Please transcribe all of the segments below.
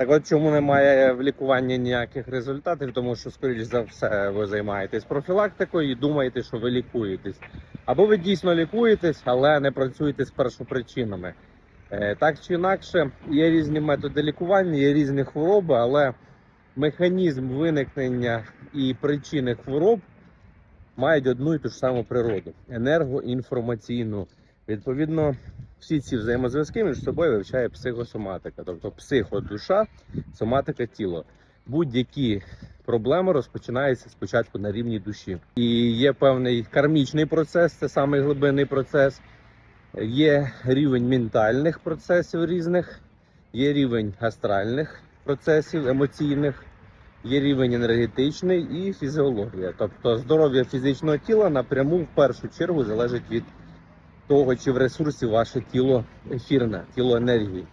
Так от чому немає в лікуванні ніяких результатів, тому що, скоріш за все, ви займаєтесь профілактикою і думаєте, що ви лікуєтесь. Або ви дійсно лікуєтесь, але не працюєте з першопричинами. Е, Так чи інакше, є різні методи лікування, є різні хвороби, але механізм виникнення і причини хвороб мають одну і ту ж саму природу енергоінформаційну. Відповідно, всі ці взаємозв'язки між собою вивчає психосоматика, тобто психодуша, соматика тіло. Будь-які проблеми розпочинаються спочатку на рівні душі. І є певний кармічний процес, це самий глибинний процес. Є рівень ментальних процесів різних, є рівень астральних процесів, емоційних, є рівень енергетичний і фізіологія. Тобто здоров'я фізичного тіла напряму в першу чергу залежить від того, чи в ресурсі ваше тіло ефірне, тіло енергії.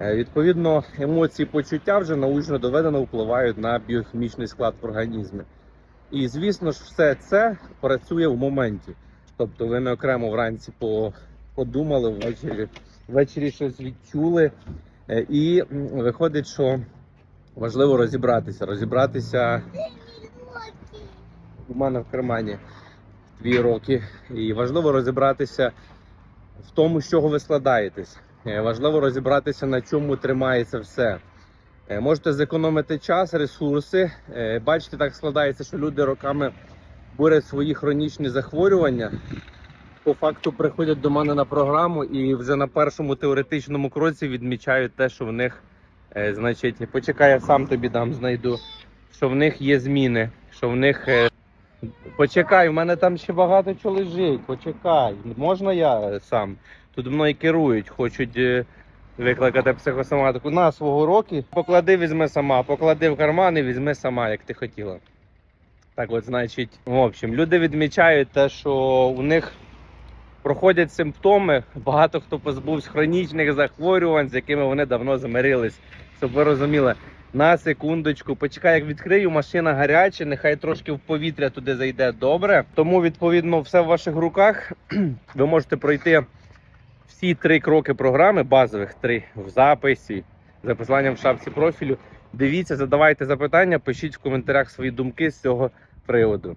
Е, Відповідно, емоції, почуття вже научно доведено впливають на біохімічний склад в організмі. І звісно ж, все це працює в моменті. Тобто ви не окремо вранці по- подумали, ввечері, ввечері щось відчули. Е, І виходить, що важливо розібратися. Розібратися у мене в кармані дві роки. І важливо розібратися в тому, з чого ви складаєтесь. Е, Важливо розібратися, на чому тримається все. Е, Можете зекономити час, ресурси. Е, Бачите, так складається, що люди роками борють свої хронічні захворювання. По факту приходять до мене на програму і вже на першому теоретичному кроці відмічають те, що в них, значить, почекай, я сам тобі дам, знайду, що в них є зміни, що в них. Почекай, в мене там ще багато чого лежить. Почекай. Можна я е, сам? Тут мною керують, хочуть е, викликати психосоматику. На свого роки. Поклади, візьми сама, поклади в карман і візьми сама, як ти хотіла. Так от, значить, в общем, люди відмічають те, що у них проходять симптоми. Багато хто позбувся хронічних захворювань, з якими вони давно замирились. Щоб ви розуміли, на секундочку, почекай, як відкрию, машина гаряча, нехай трошки в повітря туди зайде добре. Тому, відповідно, все в ваших руках. Ви можете пройти всі три кроки програми, базових три в записі, за в шапці профілю. Дивіться, задавайте запитання, пишіть в коментарях свої думки з цього приводу.